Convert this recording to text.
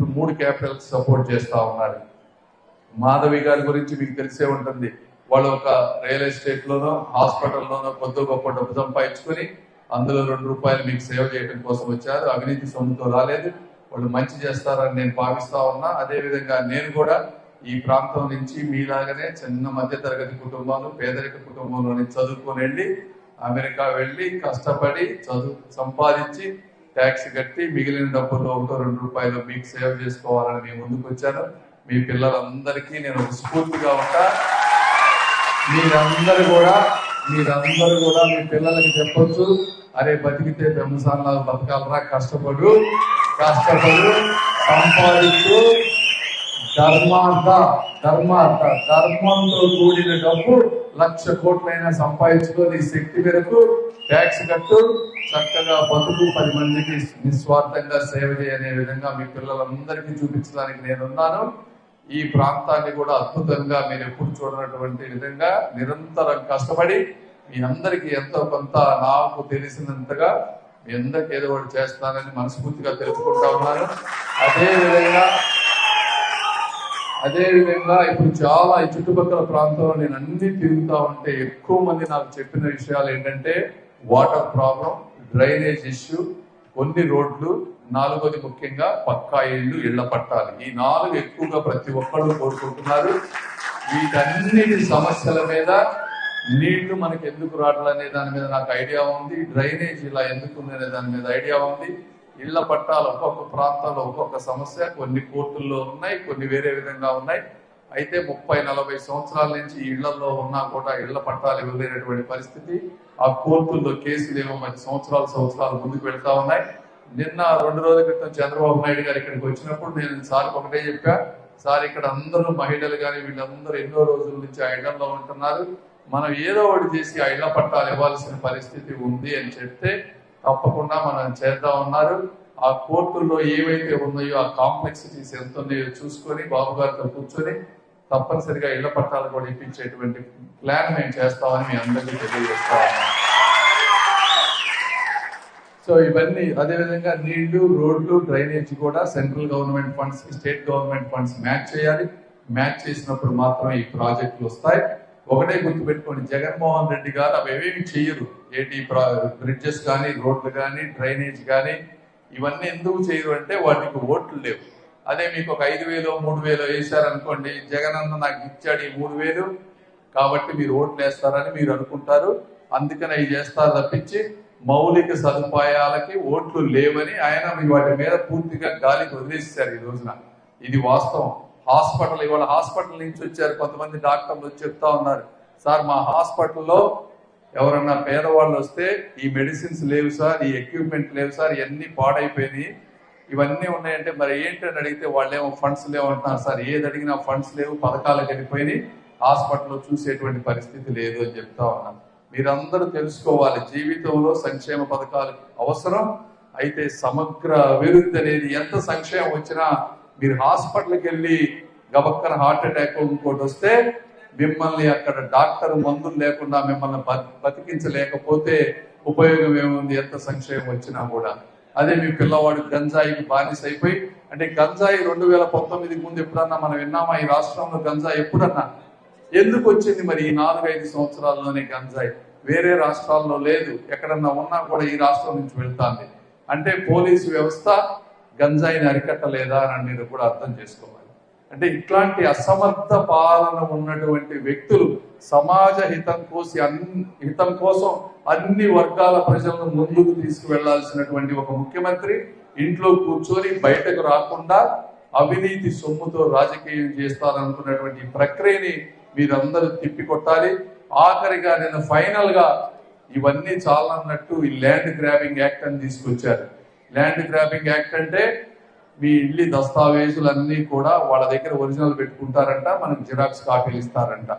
ఇప్పుడు మూడు Capitals support చేస్తా ఉన్నారు. మాధవి గారి గురించి మీకు తెలిసే ఉంటుంది. వాళ్ళు ఒక రియల్ ఎస్టేట్ లోనో హాస్పిటల్లోనో కొద్ది గొప్ప డబ్బు సంపాదించుకుని అందులో రెండు రూపాయలు మీకు సేవ చేయడం కోసం వచ్చారు. అవినీతి సొమ్ముతో రాలేదు. వాళ్ళు మంచి చేస్తారని నేను భావిస్తా ఉన్నా. అదేవిధంగా నేను కూడా ఈ ప్రాంతం నుంచి మీలాగనే చిన్న మధ్య తరగతి కుటుంబాలు పేదరిక కుటుంబంలో చదువుకొని వెళ్ళి అమెరికా వెళ్ళి కష్టపడి చదువు సంపాదించి ట్యాక్స్ కట్టి మిగిలిన డబ్బులు ఒక రెండు రూపాయలు మీకు సేవ్ చేసుకోవాలని మేము ముందుకు వచ్చాను. మీ పిల్లలందరికీ నేను ఒక స్ఫూర్తిగా ఉంటా. మీరందరూ కూడా మీరందరూ కూడా మీ పిల్లలకి చెప్పొచ్చు. అరే బతికితే పెంసాలాగా బతకాలరా కష్టపడు కష్టపడు సంపాదించు. ధర్మార్థ ధర్మార్థ ధర్మంతో కూడిన డబ్బు లక్ష కోట్లైనా సంపాదించుకో నీ శక్తి మేరకు ట్యాక్స్ కట్టు చక్కగా బతుకు పది మందికి నిస్వార్థంగా సేవ చేయనే విధంగా మీ పిల్లలందరికీ చూపించడానికి నేనున్నాను. ఈ ప్రాంతాన్ని కూడా అద్భుతంగా మీరు ఎప్పుడు చూడనటువంటి విధంగా నిరంతరం కష్టపడి మీ అందరికీ ఎంతో కొంత నాకు తెలిసినంతగా మీ అందరికి ఏదో ఒకటి చేస్తానని మనస్ఫూర్తిగా తెలుసుకుంటా ఉన్నాను. అదే అదేవిధంగా ఇప్పుడు చాలా ఈ చుట్టుపక్కల ప్రాంతంలో నేను అన్ని తిరుగుతా ఉంటే ఎక్కువ మంది నాకు చెప్పిన విషయాలు ఏంటంటే వాటర్ ప్రాబ్లం డ్రైనేజ్ ఇష్యూ కొన్ని రోడ్లు నాలుగోది ముఖ్యంగా పక్కా ఇళ్ళు ఇళ్ళ పట్టాలి. ఈ నాలుగు ఎక్కువగా ప్రతి ఒక్కళ్ళు కోరుకుంటున్నారు. వీటన్నిటి సమస్యల మీద నీళ్ళు మనకి ఎందుకు రావట్లేదు అనే దాని మీద నాకు ఐడియా ఉంది. డ్రైనేజ్ ఇలా ఎందుకు ఉంది అనే దాని మీద ఐడియా ఉంది. ఇళ్ళ పట్టాలు ఒక్కొక్క ప్రాంతంలో ఒక్కొక్క సమస్య కొన్ని కోర్టుల్లో ఉన్నాయి కొన్ని వేరే విధంగా ఉన్నాయి. అయితే ముప్పై నలభై సంవత్సరాల నుంచి ఇళ్ళలో ఉన్నా కూడా ఇళ్ళ పట్టాలు ఇవ్వలేనటువంటి పరిస్థితి. ఆ కోర్టుల్లో కేసులు ఏమో మరి సంవత్సరాలు సంవత్సరాలు ముందుకు వెళ్తా ఉన్నాయి. నిన్న రెండు రోజుల క్రితం చంద్రబాబు నాయుడు గారు ఇక్కడికి వచ్చినప్పుడు నేను సార్ ఒకటే చెప్పా సార్ ఇక్కడ అందరూ మహిళలు కానీ వీళ్ళందరూ ఎన్నో రోజుల నుంచి ఆ ఇళ్ళలో ఉంటున్నారు. మనం ఏదో ఒకటి చేసి ఆ ఇళ్ళ పట్టాలు ఇవ్వాల్సిన పరిస్థితి ఉంది అని చెప్తే తప్పకుండా మనం చేద్దాం ఉన్నారు ఆ కోర్టుల్లో ఏవైతే ఉన్నాయో ఆ కాంప్లెక్సిటీస్ ఎంత ఉన్నాయో చూసుకొని బాబు గారితో కూర్చొని తప్పనిసరిగా ఇళ్ళ పట్టాలు కూడా ఇప్పించేటువంటి ప్లాన్ మేము చేస్తామని మీ అందరికీ తెలియజేస్తా సో ఇవన్నీ అదేవిధంగా నీళ్ళు రోడ్లు డ్రైనేజ్ కూడా central government funds state government funds match చేయాలి. మ్యాచ్ చేసినప్పుడు మాత్రమే ఈ ప్రాజెక్టులు వస్తాయి. ఒకటే గుర్తుపెట్టుకోండి జగన్మోహన్ రెడ్డి గారు అవి ఏమేమి చేయరు. ఏంటి బ్రిడ్జెస్ కానీ రోడ్లు కానీ డ్రైనేజ్ కానీ ఇవన్నీ ఎందుకు చేయరు అంటే వాటికి ఓట్లు లేవు. అదే మీకు ఒక ఐదు వేలు మూడు వేలు వేశారనుకోండి జగన్ అన్న నాకు ఇచ్చాడు ఈ మూడు వేలు కాబట్టి మీరు ఓట్లు వేస్తారని మీరు అనుకుంటారు. అందుకని అవి చేస్తారు తప్పించి మౌలిక సదుపాయాలకి ఓట్లు లేవని ఆయన మీ వాటి మీద పూర్తిగా గాలికి వదిలేసారు ఈ రోజున. ఇది వాస్తవం. హాస్పిటల్ ఇవాళ హాస్పిటల్ నుంచి వచ్చారు కొంతమంది డాక్టర్లు వచ్చి చెప్తా ఉన్నారు. సార్ మా హాస్పిటల్లో ఎవరన్నా పేదవాళ్ళు వస్తే ఈ మెడిసిన్స్ లేవు సార్ ఈ ఎక్విప్మెంట్ లేవు సార్ ఇవన్నీ పాడైపోయినాయి. ఇవన్నీ ఉన్నాయంటే మరి ఏంటని అడిగితే వాళ్ళేమో ఫండ్స్ లేవు అంటున్నారు సార్. ఏది అడిగినా ఫండ్స్ లేవు పథకాలు వెళ్ళిపోయినాయి హాస్పిటల్లో చూసేటువంటి పరిస్థితి లేదు అని చెప్తా ఉన్నాం మీరందరూ తెలుసుకోవాలి జీవితంలో సంక్షేమ పథకాలు అవసరం. అయితే సమగ్ర అభివృద్ధి అనేది ఎంత సంక్షేమం వచ్చినా మీరు హాస్పిటల్కి వెళ్ళి గబక్కన హార్ట్ అటాక్ ఇంకోటి వస్తే మిమ్మల్ని అక్కడ డాక్టర్ మందులు లేకుండా మిమ్మల్ని బతి- బతికించలేకపోతే ఉపయోగం ఏముంది? ఎంత సంక్షేమం వచ్చినా కూడా. అదే మీ పిల్లవాడు గంజాయికి బానిస అయిపోయి అంటే గంజాయి రెండు వేల పంతొమ్మిదికి ముందు ఎప్పుడన్నా మనం విన్నామా ఈ రాష్ట్రంలో గంజాయి ఎప్పుడన్నా? ఎందుకు వచ్చింది మరి ఈ నాలుగైదు సంవత్సరాల్లోనే గంజాయి? వేరే రాష్ట్రాల్లో లేదు. ఎక్కడన్నా ఉన్నా కూడా ఈ రాష్ట్రం నుంచి వెళ్తాంది. అంటే పోలీసు వ్యవస్థ గంజాయిని అరికట్టలేదా అని మీరు కూడా అర్థం చేసుకోవాలి. అంటే ఇట్లాంటి అసమర్థ పాలన ఉన్నటువంటి వ్యక్తులు సమాజ హితం కోసి అన్ని హితం కోసం అన్ని వర్గాల ప్రజలను ముందుకు తీసుకువెళ్ళాల్సినటువంటి ఒక ముఖ్యమంత్రి ఇంట్లో కూర్చొని బయటకు రాకుండా అవినీతి సొమ్ముతో రాజకీయం చేస్తారనుకున్నటువంటి ప్రక్రియని మీరందరూ తిప్పికొట్టాలి. ఆఖరిగా నేను ఫైనల్గా ఇవన్నీ చాలన్నట్టు ఈ ల్యాండ్ గ్రాబింగ్ యాక్ట్ అని తీసుకొచ్చారు. ల్యాండ్ గ్రాబింగ్ యాక్ట్ అంటే మీ ఇల్లి దస్తావేజులన్నీ కూడా వాళ్ళ దగ్గర ఒరిజినల్ పెట్టుకుంటారంట మనకి జిరాక్స్ కాపీలు ఇస్తారంట.